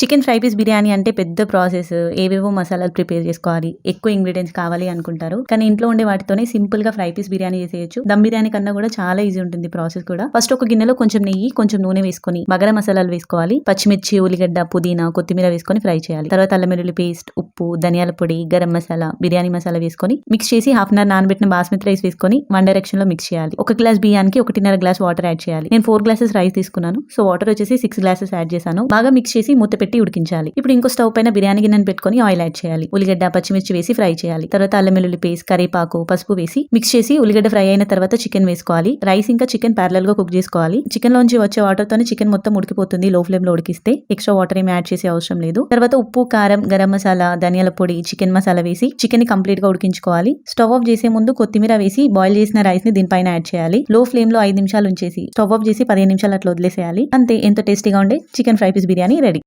Chicken fry piece biryani అంటే పెద్ద process. ఏవేవో మసాలాలు ప్రిపేర్ చేసుకోవాలి. ఎక్కువ ఇంగ్రీడియంట్స్ కావాలి అనుకుంటారు. కానీ ఇంట్లో ఉండే వాటితోనే సింపుల్గా ఫ్రై పీస్ బిర్యానీ చేసేయచ్చు. దమ్ బిర్యానీ కన్నా కూడా చాలా ఈజీ ఉంటుంది ప్రాసెస్ కూడా. ఫస్ట్ ఒక గిన్నెలో కొంచెం నెయ్యి కొంచెం నూనె వేసుకొని బగర మసాలాలు వేసుకోవాలి. పచ్చిమిర్చి ఉల్లిగడ్డ పుదీనా కొత్తిమీర వేసుకొని ఫ్రై చేయాలి. తర్వాత అల్లం వెల్లుల్లి పేస్ట్ ఉప్పు ధనియాల పొడి గరం మసాలా బిర్యానీ మసాలా వేసుకొని మిక్స్ చేసి హాఫ్ అన్ అవర్ నానబెట్టిన బాస్మతి రైస్ వేసుకొని వన్ డైరెక్షన్లో మిక్స్ చేయాలి. ఒక గ్లాస్ బియ్యానికి ఒకటిన్నర గ్లాస్ వాటర్ యాడ్ చేయాలి. నేను ఫోర్ గ్లాసెస్ రైస్ తీసుకున్నాను. సో వాటర్ వచ్చేసి సిక్స్ గ్లాసెస్ యాడ్ చేశాను. బాగా మిక్స్ చేసి మూత పెట్టి ఉడికించాలి. ఇప్పుడు ఇంకో స్టవ్ పైన బిర్యానీ గిన్నెను పెట్టుకొని ఆయిల్ యాడ్ చేయాలి. ఉల్లిగడ్డ పచ్చిమిర్చి వేసి ఫ్రై చేయాలి. తర్వాత అల్లం వెల్లుల్లి పేస్ట్ కరివేపాకు పసుపు వేసి మిక్స్ చేసి ఉల్లిగడ్డ ఫ్రై అయిన తర్వాత చికెన్ వేసుకోవాలి. రైస్ ఇంకా చికెన్ ప్యారల్గా కుక్ చేసుకోవాలి. చికెన్ లోంచి వచ్చే వాటర్ తోనే చికెన్ మొత్తం ఉడికిపోతుంది లో ఫ్లేమ్లో ఉడికిస్తే ఎక్స్ట్రా వాటర్ ఏమి యాడ్ చేసే అవసరం లేదు. తర్వాత ఉప్పు కారం గరం మసాలా ధనియాల పొడి చికెన్ మసాలా వేసి చికెన్ని కంప్లీట్గా ఉడికించుకోవాలి. స్టవ్ ఆఫ్ చేసే ముందు కొత్తిమీర వేసి బాయిల్ చేసిన రైస్ని దీనిపైన యాడ్ చేయాలి. లో ఫ్లేమ్లో ఐదు నిమిషాలు ఉంచేసి స్టవ్ ఆఫ్ చేసి పదిహేను నిమిషాలు అట్లా వదిలేసేయాలి. అంతే ఎంత టేస్టీగా ఉండే chicken fry piece biryani ready.